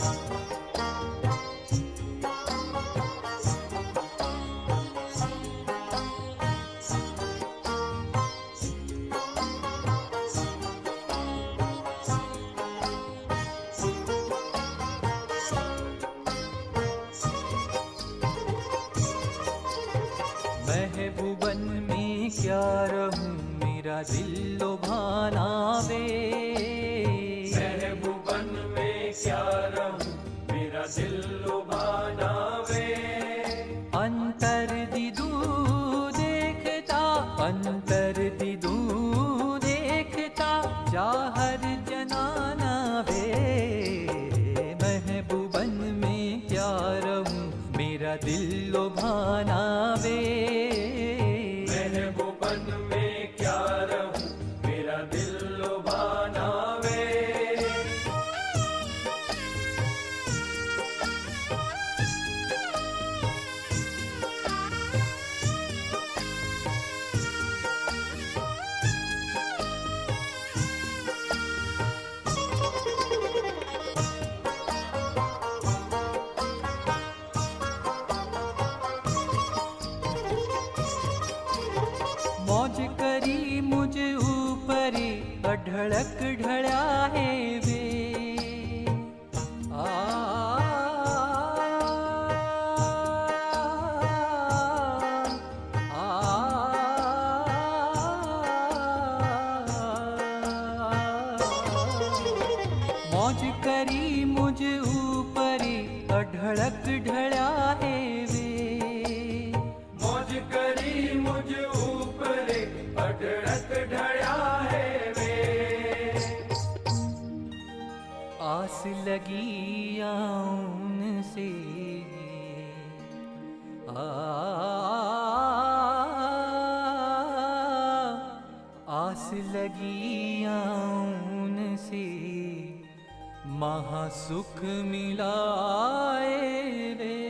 you Pe ढळक ढळ्या हेवे आ. मौज करी मुझ ऊपरी अढळक ढल है मौज करी मुझ ऊपरी म सुख मिलाए रे।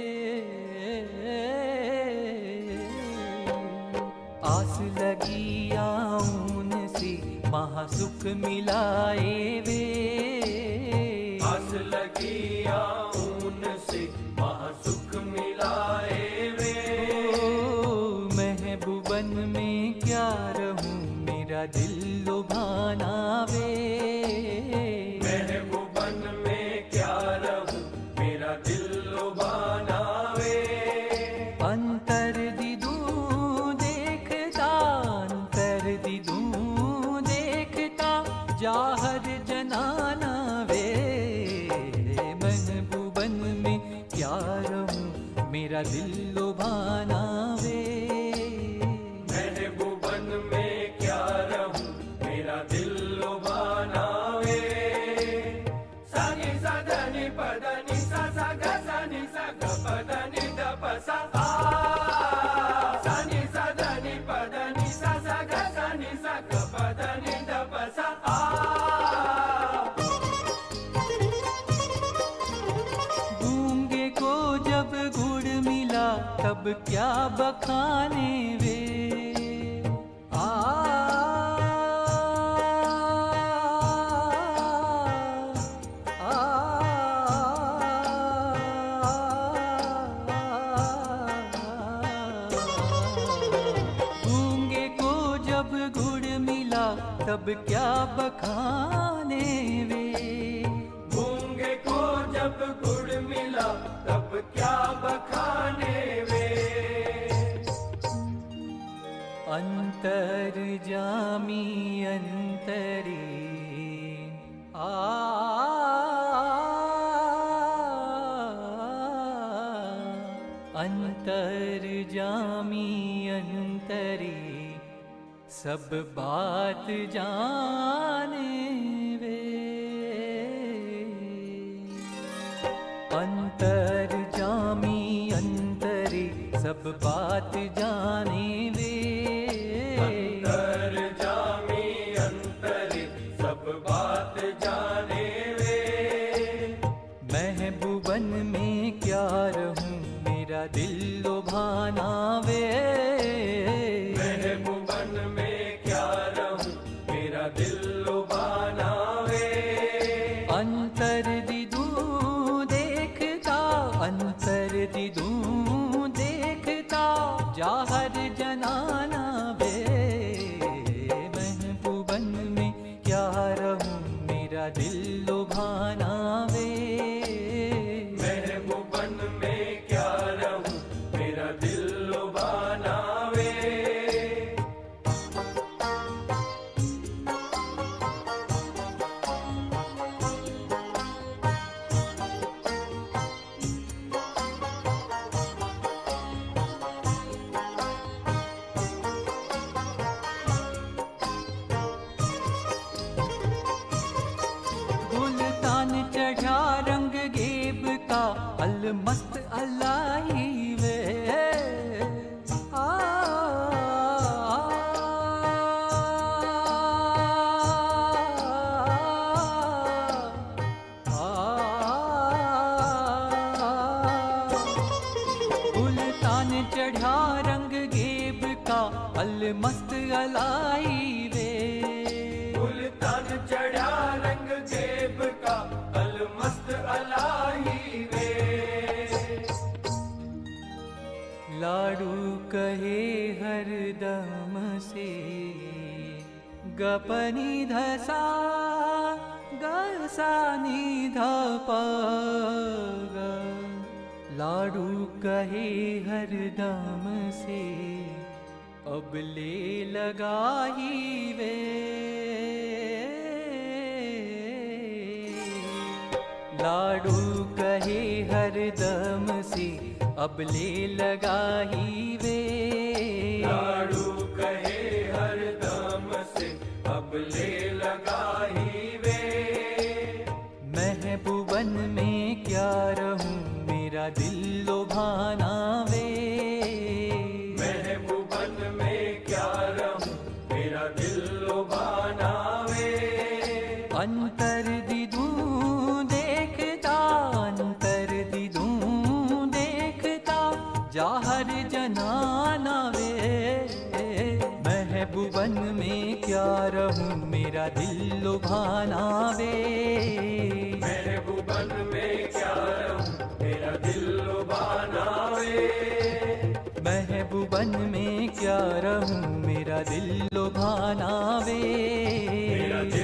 आस लगी आऊन सी महासुख मिलाए क्या बखाने वे? आ। को जब गुड़ मिला, तब क्या बखाने वे? गूँगे को जब गुड़ मिला, तब क्या बखाने वे? अंतर जामी अंतरी आ जामी अंतरी सब बात जाने वे अंतर जामी अंतरी सब बात जाने वे perdido. गेब का अलमस्त अलाई वे। आ, चढ़ा रंग गेब का अलमस्त अलाई वे। गुलतान चढ़ा रंग जेब का अलमस्त अलाही वे। लाडू कहे हरदम से गपनी धसा गसानी धप लाडू कहे हरदम से, अब ले लगाही वे। लाडू कहे हरदम से अब ले लगाही वे। लाडू कहे हर दम से अब ले लगाही वे। महबूबन में क्या रहूँ मेरा दिल लुभाना मेरा दिल लुभाना वे। महबूबन में क्या रहूँ? मेरा दिल लुभाना वे। महबूबन में क्या रहूँ? मेरा दिल लुभाना वे। मेरा दिल